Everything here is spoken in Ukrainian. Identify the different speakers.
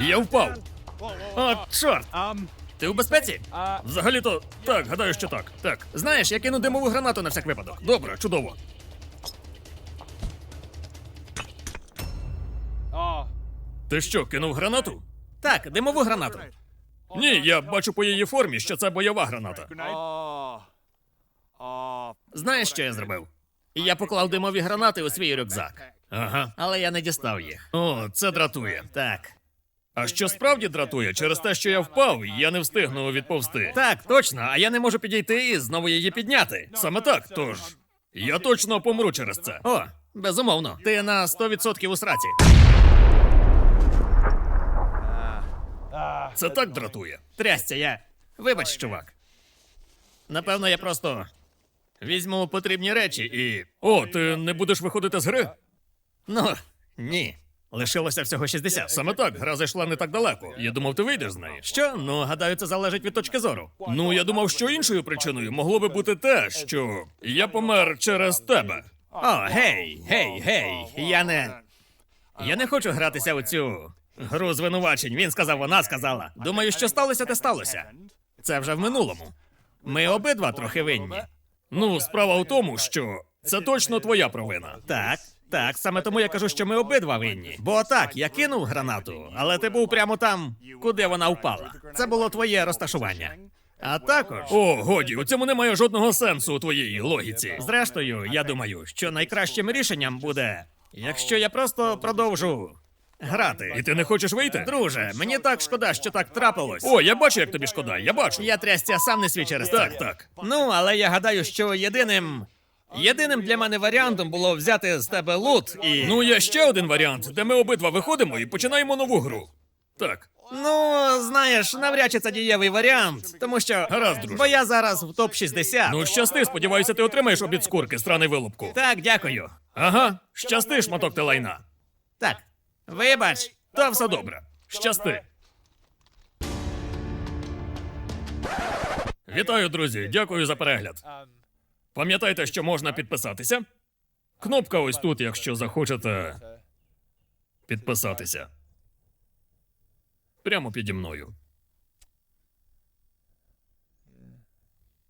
Speaker 1: Я впав. О, чорт! Ти у безпеці? Взагалі-то так, гадаю, що так. Так. Знаєш, я кину димову гранату на всяк випадок. Добре, чудово. Ти що, кинув гранату?
Speaker 2: Так, димову гранату.
Speaker 1: Ні, я бачу по її формі, що це бойова граната.
Speaker 2: Знаєш, що я зробив? Я поклав димові гранати у свій рюкзак,
Speaker 1: Ага.
Speaker 2: але я не дістав їх.
Speaker 1: О, це дратує.
Speaker 2: Так.
Speaker 1: А що справді дратує, через те, що я впав, я не встигну відповсти.
Speaker 2: Так, точно, а я не можу підійти і знову її підняти.
Speaker 1: Саме так, тож. Я точно помру через це.
Speaker 2: О, безумовно. Ти на 100% у сраці.
Speaker 1: Це так дратує.
Speaker 2: Трясця я. Вибач, чувак. Напевно, я просто візьму потрібні речі і.
Speaker 1: О, ти не будеш виходити з гри?
Speaker 2: Ну, ні. Лишилося всього 60.
Speaker 1: Саме так, гра зайшла не так далеко. Я думав, ти вийдеш з неї.
Speaker 2: Що? Ну, гадаю, це залежить від точки зору.
Speaker 1: Ну, я думав, що іншою причиною могло би бути те, що я помер через тебе.
Speaker 2: О, гей, гей, гей. Я не. Я не хочу гратися у цю гру звинувачень. Він сказав, вона сказала. Думаю, що сталося, те сталося. Це вже в минулому. Ми обидва трохи винні.
Speaker 1: Ну, справа у тому, що це точно твоя провина.
Speaker 2: Так, так, саме тому я кажу, що ми обидва винні. Бо так, я кинув гранату, але ти був прямо там, куди вона впала. Це було твоє розташування. А також,
Speaker 1: О, годі, у цьому немає жодного сенсу у твоїй логіці.
Speaker 2: зрештою, я думаю, що найкращим рішенням буде, якщо я просто продовжу грати.
Speaker 1: І ти не хочеш вийти?
Speaker 2: Друже, мені так шкода, що так трапилось.
Speaker 1: О, я бачу, як тобі шкода, я бачу.
Speaker 2: Я трясця сам не свій через
Speaker 1: Так,
Speaker 2: це.
Speaker 1: так.
Speaker 2: Ну, але я гадаю, що єдиним. Єдиним для мене варіантом було взяти з тебе лут і.
Speaker 1: Ну, є ще один варіант, де ми обидва виходимо і починаємо нову гру. Так.
Speaker 2: Ну, знаєш, навряд чи це дієвий варіант, тому що.
Speaker 1: Гаразд, друже.
Speaker 2: Бо я зараз в топ 60.
Speaker 1: Ну, щасти, сподіваюся, ти отримаєш обід з курки, сраний вилупку.
Speaker 2: Так, дякую.
Speaker 1: Ага, щасти, шматок ти лайна.
Speaker 2: Так, вибач.
Speaker 1: Та все добре. Щасти. Вітаю, друзі. Дякую за перегляд. Пам'ятайте, що можна підписатися. Кнопка ось тут, якщо захочете підписатися. Прямо піді мною.